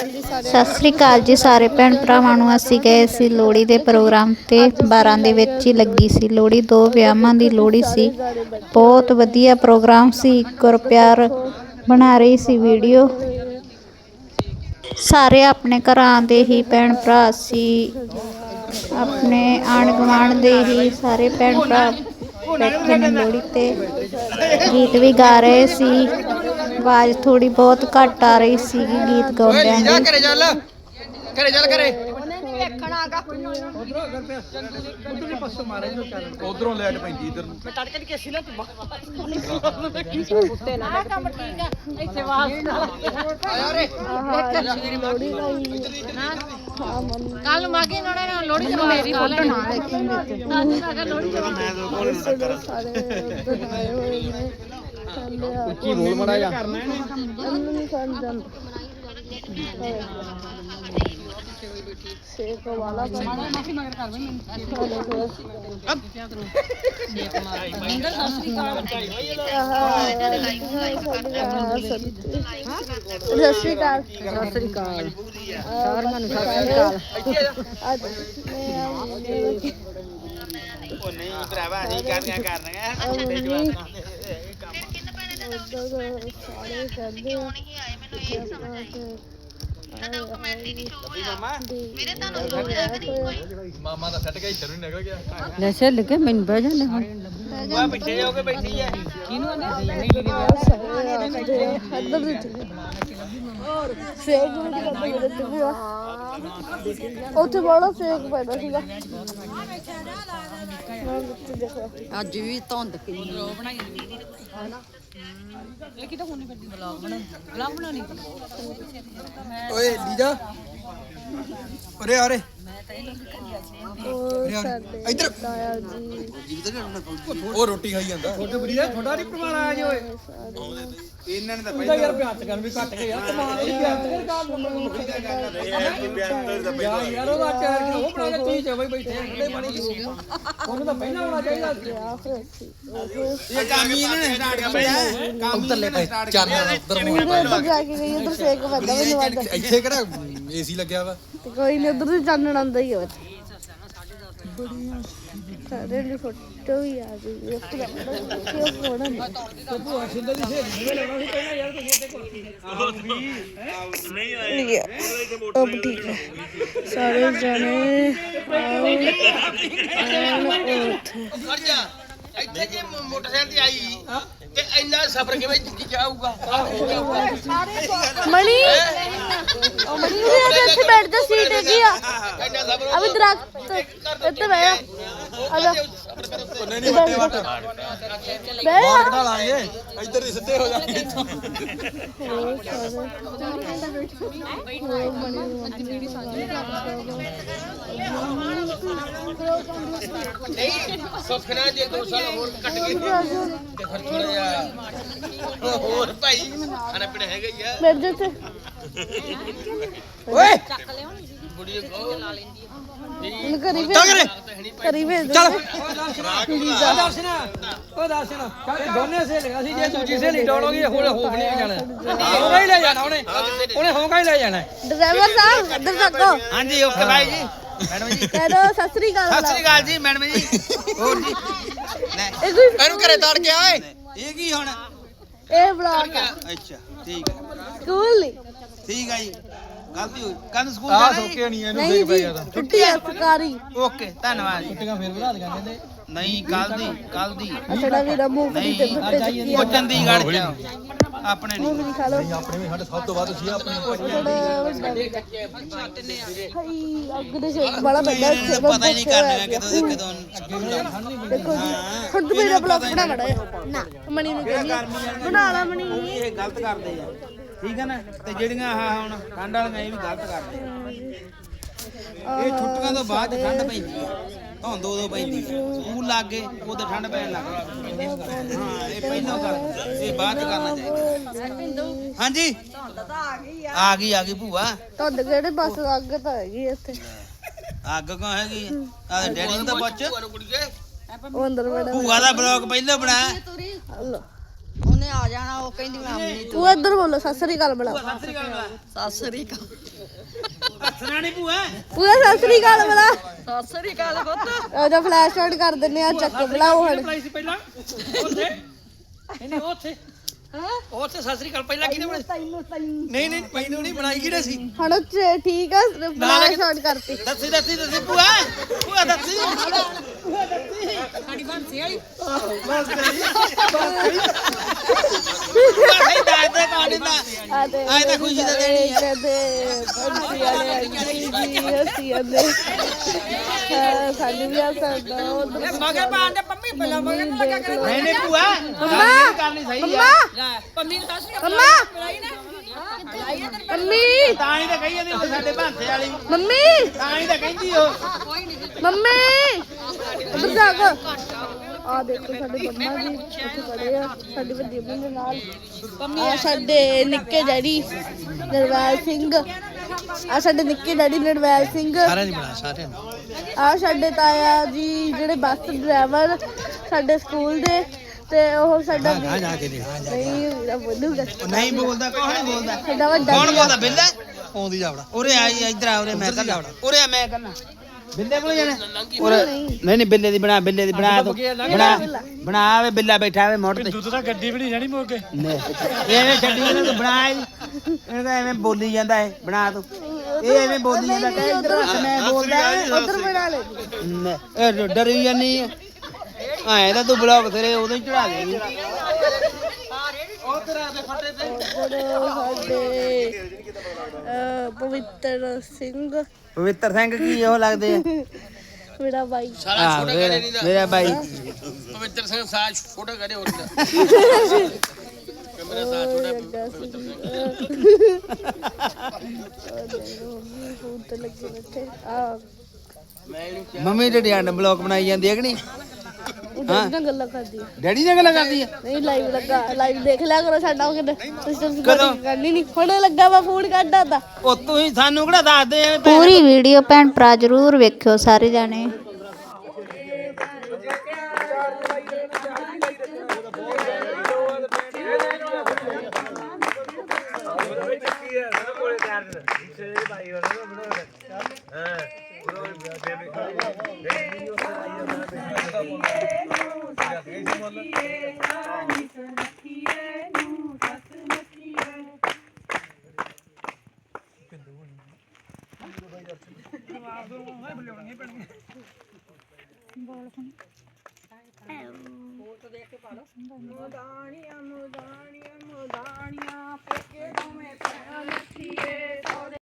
ਸਤਿ ਸ੍ਰੀ ਅਕਾਲ ਜੀ ਸਾਰੇ ਭੈਣ ਭਰਾਵਾਂ ਨੂੰ। ਅਸੀਂ ਗਏ ਸੀ ਲੋਹੜੀ ਦੇ ਪ੍ਰੋਗਰਾਮ ਤੇ 12 ਦੇ ਵਿੱਚ ਹੀ ਲੱਗੀ ਸੀ ਲੋਹੜੀ। ਦੋ ਵਿਆਹਾਂ ਦੀ ਲੋਹੜੀ ਸੀ। ਬਹੁਤ ਵਧੀਆ ਪ੍ਰੋਗਰਾਮ ਸੀ। ਇੱਕ ਪਿਆਰ ਬਣਾ ਰਹੀ ਸੀ ਵੀਡੀਓ। ਸਾਰੇ ਆਪਣੇ ਘਰਾਂ ਦੇ ਹੀ ਭੈਣ ਭਰਾ ਸੀ। ਆਪਣੇ ਆਂਢ ਗੁਆਂਢ ਦੇ ਹੀ ਸਾਰੇ ਭੈਣ ਭਰਾ ਬੈਠੇ ਨੇ ਲੋਹੜੀ ਤੇ। ਗੀਤ ਵੀ ਗਾ ਰਹੇ ਸੀ। ਆਵਾਜ਼ ਥੋੜੀ ਬਹੁਤ ਘੱਟ ਆ ਰਹੀ ਸੀ ਗੀਤ ਗਾਉਂਦਿਆਂ ਦੀ। ਘਰੇ ਚੱਲ। ਘਰੇ ਚੱਲ ਘਰੇ। ਉਧਰੋਂ ਲੈਟ ਪੈਂਦੀ ਇਧਰ ਨੂੰ। ਕੱਲ ਮਾਗੇ ਨਾਲ ਲੋੜੀ ਤੇ ਮੇਰੀ ਫੋਟੋ ਨਾ ਦੇਖੀ ਉੱਚੀ ਬੋਲ ਮੜਾ ਜਾ ਸਤਿ ਸ਼੍ਰੀ ਅਕਾਲ। ਸਤਿ ਸ੍ਰੀ ਅਕਾਲ। ਸਾਰਿਆਂ ਨੂੰ ਸਤਿ ਸ੍ਰੀ ਅਕਾਲ। ਅੱਜ ਮੈਂ ਉਹ ਨਹੀਂ ਭਰਾਵਾ ਅਸੀਂ ਕਰਨੀਆਂ ਕਰਨੀਆਂ ਮੰਮੀ ਸਾਰੇ ਕਰਦੇ ਆ। ਮਾਮਾ। ਦਾ ਸੱਟ ਗਿਆ ਇੱਧਰ ਨੂੰ ਨਿਕਲ ਗਿਆ। ਲੈ ਛੱਲ ਕੇ ਮੈਨੂੰ ਬਹਿ ਜਾਂਦੇ ਹੁਣ। ਉਹ ਪਿੱਛੇ ਹੋ ਕੇ ਬੈਠੀ ਆ। ਅੰਦਰ ਦੇ ਫੇਕ ਵੀਡੀਓ ਕਰਦੇ ਤੇ ਵੀ ਉੱਥੇ ਬੜਾ ਫੇਕ ਪੈਦਾ ਸੀਗਾ। ਮੈਂ ਅੱਜ ਵੀ ਧੁੰਦ ਕਿੰਨੀ। ਬਣਾਈ ਇਹ ਕਿਤੇ ਹੁਣ ਨਹੀਂ ਕਰਦੀ ਬਲੌਗ ਬਣਾ ਬਲੌਗ ਬਣਾਉਣੀ ਓਏ ਲੀਜਾ। ਅਰੇ ਅਰੇ ਉਹ ਸਾਡੇ ਇੱਧਰ। ਤਾਇਆ ਜੀ ਉਹ ਰੋਟੀ ਖਾਈ ਜਾਂਦਾ। ਤੁਹਾਡੇ ਬਰੀਆ ਤੁਹਾਡਾ ਨਹੀਂ ਪਰਵਾਹ ਆ ਜੇ ਓਏ। ਇਹਨਾਂ ਨੇ ਤਾਂ ਪਹਿਲਾਂ ਯਾਰ ਬਿਆਨ ਕਰਨ ਵੀ ਘੱਟ ਗਏ ਯਾਰ ਕਮਾਲ ਦੀ ਬਿਆਨ ਕਰ ਯਾਰ ਯਾਰ ਉਹਦਾ ਚਾਰ ਕਿਲੋ ਉਹ ਬਣਾ ਕੇ ਚੀਜ਼ ਬਈ ਬੈਠੇ ਠੰਡੇ ਪਾਣੀ ਦੀ ਉਹਨੂੰ ਤਾਂ ਪਹਿਲਾਂ ਹੋਣਾ ਚਾਹੀਦਾ ਸੀ। ਇਹ ਕੰਮ ਹੀ ਇਹਨਾਂ ਨੇ ਸਟਾਰਟ ਕਰ ਲਿਆ ਕੰਮ ਉੱਤਰ ਲੈ ਚਾਰ ਉੱਧਰ ਪੂਰੇ ਉੱਧਰ ਜਾ ਕੇ ਗਈ ਉੱਧਰ ਫੇਕ ਪੈਦਾ ਮੈਨੂੰ ਇੱਥੇ ਕਿਹੜਾ ਏਸੀ ਲੱਗਿਆ ਵਾ? ਤੇ ਕੋਈ ਨਹੀਂ ਉਧਰ ਤੇ ਚਾਨਣ ਆਉਂਦਾ ਹੀ ਹੋਵੇ ਸਾਰੇ ਦੀ ਫੋਟੋ ਵੀ ਆ ਗਈ ਇੱਕ ਦਾ ਕਿਉਂ ਫੋੜਾ ਨਹੀਂ ਨਹੀਂ ਅਬ ਠੀਕ ਹੈ ਸਾਰੇ ਜਣੇ ਐਨ ਉੱਥੇ। ਇੱਥੇ ਜੇ ਮੋਟਰਸਾਈਕਲ ਤੇ ਆਈ। ਤੇ ਇੰਨਾ ਸਫ਼ਰ ਕਿਵੇਂ ਜਾਊਗਾ? ਮਣੀ? ਉਹ ਮਣੀ ਉਹਦੇ ਇੱਥੇ ਬੈਠ ਜਾ ਸੀਟ ਹੈਗੀ ਆ। ਇੰਨਾ ਸਫ਼ਰ ਅਬੇ ਦਰਖਤ ਇੱਥੇ ਬਹਿ ਜਾ। ਨਹੀਂ ਨਹੀਂ ਵੱਡੇ ਵੱਟ। ਬਹਿ ਜਾ ਬਣਾ ਲਾਂਗੇ। ਇੱਧਰ ਹੀ ਸਿੱਧੇ ਹੋ ਜਾਣਗੇ ਇੱਥੋਂ। ਨਹੀਂ ਸੁਖਣਾ ਜੇ ਦੋ ਸਾਲ ਹੋਰ ਕੱਟ ਗਏ ਤੇ ਫਿਰ ਥੋੜਾ ਜਿਹਾ ਹੋਰ ਭਾਈ ਖਾਣਾ ਪੀਣਾ ਹੈਗਾ ਹੀ ਆ। ਬੈਠ ਜਾ ਇੱਥੇ ਓਏ। ਬੁੜੀ ਕੋ ਹੁਣ ਕਰੀ ਵੇ ਕਰੇ ਕਰੀ ਵੇ ਚੱਲ। ਉਹ ਦਰਸ਼ਨ ਉਹ ਦਰਸ਼ਨ ਚੱਲ ਦੋਨੇ ਸਹੇਲੀਆਂ ਸੀ ਜੇ ਦੂਜੀ ਸਹੇਲੀ ਡੋਲੋਗੀ ਹੁਣ ਹੋ ਨਹੀਂ ਜਾਣਾ ਹੋਗਾ ਹੀ ਲੈ ਜਾਣਾ ਉਹਨੇ ਉਹਨੇ ਹੋਗਾ ਹੀ ਲੈ ਜਾਣਾ ਡਰਾਈਵਰ ਸਾਹਿਬ ਇੱਧਰ ਤੱਕੋ ਹਾਂਜੀ ਓਕੇ ਬਾਈ ਜੀ। ਮੈਡਮ ਜੀ। ਕਹਿ ਦੋ ਸਤਿ ਸ੍ਰੀ ਅਕਾਲ। ਸਤਿ ਸ੍ਰੀ ਅਕਾਲ ਜੀ ਮੈਡਮ ਜੀ। ਹੋਰ ਜੀ। ਲੈ ਇਹ ਕੋਈ ਇਹਨੂੰ ਘਰੇ ਤੜ ਗਿਆ ਓਏ। ਇਹ ਕੀ ਹੁਣ? ਇਹ ਬਲੌਗ ਅੱਛਾ ਠੀਕ ਹੈ ਸਕੂਲ ਨਹੀਂ ਠੀਕ ਹੈ ਜੀ। ਗਲਤੀ ਹੋਈ। ਕੱਲ ਸਕੂਲ ਆ ਜਾਣਾ ਜੀ? ਸੋਕੇ ਨਹੀਂ ਇਹਨੂੰ ਨਹੀਂ ਜੀ ਛੁੱਟੀ ਹੈ। ਸਰਕਾਰੀ ਓਕੇ ਧੰਨਵਾਦ ਜੀ। ਛੁੱਟੀਆਂ ਫੇਰ ਵਧਾ ਦਿਆਂ ਕਹਿੰਦੇ। ਨਹੀਂ ਕੱਲ ਦੀ ਕੱਲ ਦੀ। ਅਸੜਾ ਵੀ ਨਾ ਮੂੰਗਫਲੀ ਤੇ ਫੁੱਟੇ ਚੱਕੀ ਉਹ ਚੰਡੀਗੜ੍ਹ ਚ ਆਪਣੇ ਨਹੀਂ ਖਾ ਲਓ। ਆਪਣੇ ਵੀ ਸਾਡੇ ਸਭ ਤੋਂ ਵੱਧ ਸੀ ਆਪਣੇ। ਵੱਡਾ ਹਾਈ ਅੱਗ ਦੇ ਵਾਲਾ ਬੰਦਾ ਇੱਥੇ ਪਤਾ ਹੀ ਨਹੀਂ ਕਰਨਾ ਕਿਦੋਂ ਦੇ ਕਦੋਂ ਦੇਖੋ ਜੀ ਹੁਣ ਤੂੰ ਮੇਰਾ ਬਲੌਗ ਬਣਾ ਮੜਾ ਨਾ ਮਣੀ ਨੂੰ ਕਹਿੰਦੀ ਆ, ਬਣਾ ਲਾ ਮਣੀ। ਇਹ ਗਲਤ ਕਰਦੇ ਆ। ਠੀਕ ਹੈ ਨਾ? ਤੇ ਜਿਹੜੀਆਂ ਆਹ ਹੁਣ ਠੰਡ ਵਾਲੀਆਂ ਇਹ ਵੀ ਗਲਤ ਕਰਦੇ ਆ ਇਹ ਛੁੱਟੀਆਂ ਤੋਂ ਬਾਅਦ ਠੰਡ ਪੈਂਦੀ ਆ। ਧੁੰਦ ਉਦੋਂ ਪੈਂਦੀ ਆ। ਸਕੂਲ ਲੱਗ ਗਏ ਉਦੋਂ ਠੰਡ ਪੈਣ ਲੱਗ ਗਈ। ਹਾਂ ਇਹ ਪਹਿਲਾਂ ਕਰ ਇਹ ਬਾਅਦ ਚ ਕਰਨਾ ਚਾਹੀਦਾ। ਹਾਂਜੀ? ਆ ਗਈ ਆ ਗਈ ਭੂਆ। ਤੁਹਾਡੇ ਕਿਹੜੇ ਬਸ ਅੱਗ ਤਾਂ ਹੈਗੀ ਇੱਥੇ। ਅੱਗ ਕਿਉਂ ਹੈਗੀ ਆ? ਡੈਡੀ ਨੂੰ ਤਾਂ ਪੁੱਛ। ਉਹ ਅੰਦਰ ਬੜਾ ਭੂਆ ਦਾ ਬਲੌਗ ਪਹਿਲਾਂ ਬਣਾ ਹਲੋ। ਉਹਨੇ ਆ ਜਾਣਾ ਉਹ ਕਹਿੰਦੀ ਮੈਂ ਆਉਣੀ ਉਹ ਇੱਧਰ ਬੋਲੋ ਸਤਿ ਸ੍ਰੀ ਅਕਾਲ ਬੁਲਾ। ਸਤਿ ਸ੍ਰੀ ਅਕਾਲ। ਸਤਿ ਸ੍ਰੀ ਅਕਾਲ ਹੱਸਣਾ ਨਹੀਂ ਭੂਆ ਪੂਰਾ ਸਤਿ ਸ੍ਰੀ ਅਕਾਲ ਬੁਲਾ। ਸਤਿ ਸ੍ਰੀ ਅਕਾਲ ਪੁੱਤ। ਉਹਦਾ ਫਲੈਸ਼ ਆਊਟ ਕਰ ਦਿੰਨੇ ਆ ਚੱਕ ਬੁਲਾਓ ਹੁਣ। ਸੀ ਪਹਿਲਾਂ। ਉੱਥੇ। ਉੱਥੇ ਉਹ ਉੱਥੇ ਸਤਿ ਸ੍ਰੀ ਅਕਾਲ ਪਹਿਲਾਂ ਕਿਹਨੇ ਬਣਾਈ ਨਹੀਂ ਨਹੀਂ ਮੈਨੂੰ ਨਹੀਂ ਬਣਾਈ ਕਿਹਨੇ ਸੀ ਹੁਣ ਉਹ 'ਚ ਠੀਕ ਆ ਫਲੈਸ਼ ਆਊਟ ਕਰਤੀ ਦੱਸੀ ਦੱਸੀ ਦੱਸੀ ਭੂਆ ਭੂਆ ਦੱਸੀ ਭੂਆ ਸਹੀ ਦੱਸ ਦੇ ਕੌਣ ਦਿੰਦਾ ਆ ਤੇ ਅੱਜ ਤਾਂ ਖੁਸ਼ੀ ਦਾ ਹੀ ਆ। ਕਦੇ ਪੰਛੀ ਵਾਲੇ ਜੀ ਜੀ ਅਸੀਂ ਆਂਦੇ ਹਾਂ ਸਾਡੀ ਵੀ ਆ ਸਕਦਾ ਉਧਰ ਮਗਰ ਪਾਣ ਦੇ ਪੰਮੀ ਪਹਿਲਾਂ ਮਗਰ ਨੂੰ ਲੱਗਾ ਕਰ। ਨਹੀਂ ਨਹੀਂ ਭੂਆ ਮੰਮਾ ਕਰਨੀ ਸਹੀ ਆ। ਮੰਮਾ ਪੰਮੀ ਨੂੰ ਦੱਸ ਮੰਮਾ। ਮੰਮੀ। ਤਾਂ ਹੀ ਤਾਂ ਕਹੀ ਜਾਂਦੀ ਉਹ ਸਾਡੇ ਭਾਂਸੇ ਵਾਲੀ। ਮੰਮੀ। ਤਾਂ ਹੀ ਤਾਂ ਕਹਿੰਦੀ ਉਹ। ਮੰਮੀ। ਉਧਰ ਜਾ ਕੇ। ਆ ਦੇਖੋ ਸਾਡੇ ਮੰਮਾ ਜੀ ਉੱਥੇ ਖੜੇ ਆ। ਸਾਡੀ ਵੱਡੀ ਮੰਮੀ ਦੇ ਨਾਲ ਆ ਸਾਡੇ ਨਿੱਕੇ ਡੈਡੀ ਨਰਵੈਲ ਸਿੰਘ। ਆ ਸਾਡੇ ਨਿੱਕੇ ਡੈਡੀ ਨਰਵੈਲ ਸਿੰਘ। ਸਾਰਿਆਂ ਦੀ ਬਣਾ ਸਾਰਿਆਂ ਆ ਸਾਡੇ ਤਾਇਆ ਜੀ ਜਿਹੜੇ ਬੱਸ ਡਰਾਈਵਰ ਸਾਡੇ ਸਕੂਲ ਦੇ ਤੇ ਉਹ ਸਾਡਾ ਜਾ ਕੇ ਨਹੀਂ ਮੇਰਾ ਬੋਲੂਗਾ ਉਹ ਨਹੀਂ ਬੋਲਦਾ ਕੌਣ ਨਹੀਂ ਬੋਲਦਾ? ਸਾਡਾ ਵੱਡਾ ਕੌਣ ਬੋਲਦਾ ਬਿੱਲਾ? ਆਉਂਦੀ ਜਾਵੜਾ ਉਰੇ ਆ ਜੀ, ਇੱਧਰ ਆ ਉਰੇ ਮੈਂ ਕਰਨਾ ਉਰੇ ਆ ਮੈਂ ਕਰਨਾ ਬਿੱਲੇ ਕੋਲ ਜਾਣਾ। ਉਰੇ ਨਹੀਂ ਨਹੀਂ। ਬਿੱਲੇ ਦੀ ਬਣਾ ਬਿੱਲੇ ਦੀ ਬਣਾ ਤੂੰ। ਬਣਾ ਬਣਾ ਵੇ ਬਿੱਲਾ ਬੈਠਾ ਵੇ ਮੋੜ ਤੇ। ਦੁੱਧ ਤਾਂ ਗੱਡੀ ਵੀ ਨਹੀਂ ਜਾਣੀ ਮੋਕੇ ਨਹੀਂ, ਐਵੇਂ ਛੱਡੀ ਇਹਨੂੰ ਤੂੰ ਬਣਾ ਹੀ ਇਹ ਤਾਂ ਐਵੇਂ ਬੋਲੀ ਜਾਂਦਾ ਹੈ ਬਣਾ ਤੂੰ। ਇਹ ਐਵੇਂ ਬੋਲੀ ਜਾਂਦਾ ਕਹਿ ਇੱਧਰ ਮੈਂ ਬੋਲਦਾ ਉਧਰ ਬਣਾ ਲੈ। ਨਹੀਂ, ਇਹ ਡਰੀ ਜਾਨੀ ਆ ਐ ਤਾਂ ਤੂੰ ਬਲੌਗ ਤੇਰੇ ਉਦੋਂ ਹੀ ਚੜਾ ਦੇ। ਉਧਰ ਸਾਡੇ ਅਹ, ਪਵਿੱਤਰ ਸਿੰਘ ਪਵਿੱਤਰ ਸਿੰਘ ਕੀ ਉਹ ਲੱਗਦੇ ਆ ਮੇਰਾ ਬਾਈ ਹਾਂ ਮੇਰਾ ਮੇਰਾ ਬਾਈ ਪਵਿੱਤਰ ਸਿੰਘ ਸਾਜ ਫੋਟੋ ਕਰੇ ਹੋਰ ਲੱਗਾ ਸੀ ਫੋਨ ਤੇ ਲੱਗੇ ਬੈਠੇ ਆ ਮੰਮੀ ਡੈਡੀ ਆਂਡ ਬਲੌਗ ਬਣਾਈ ਜਾਂਦੀ ਹੈ ਕਿ ਨਹੀਂ ਉਹ ਨਾਲ ਗੱਲਾਂ ਕਰਦੀ ਆ। ਡੈਡੀ ਨਾਲ ਗੱਲਾਂ ਕਰਦੀ ਆ? ਨਹੀਂ ਲਾਈਵ ਲੱਗਾ ਲਾਈਵ ਦੇਖ ਲਿਆ ਕਰੋ ਸਾਡਾ ਉਹ ਕਿਤੇ। ਤੁਸੀਂ ਕਦੋਂ? ਕਰਨੀ ਨਹੀਂ। ਹੁਣੇ ਲੱਗਾ ਵਾ ਫੋਨ ਕੱਢਦਾ ਤਾਂ। ਉਹ ਤੂੰ ਹੀ ਸਾਨੂੰ ਕਿਹੜਾ ਦੱਸਦੇ? ਪੂਰੀ ਵੀਡੀਓ ਭੈਣ ਭਰਾ ਜਰੂਰ ਵੇਖਿਓ ਸਾਰੇ ਜਾਣੇ। ਮੋਦਾਣੀਆਂ ਮੋਦਾਣੀਆਂ ਮੋਦਾਣੀਆਂ ਪੱਕੇ ਤੁਮੇ ਪੈਣ ਲੱਥੀਏ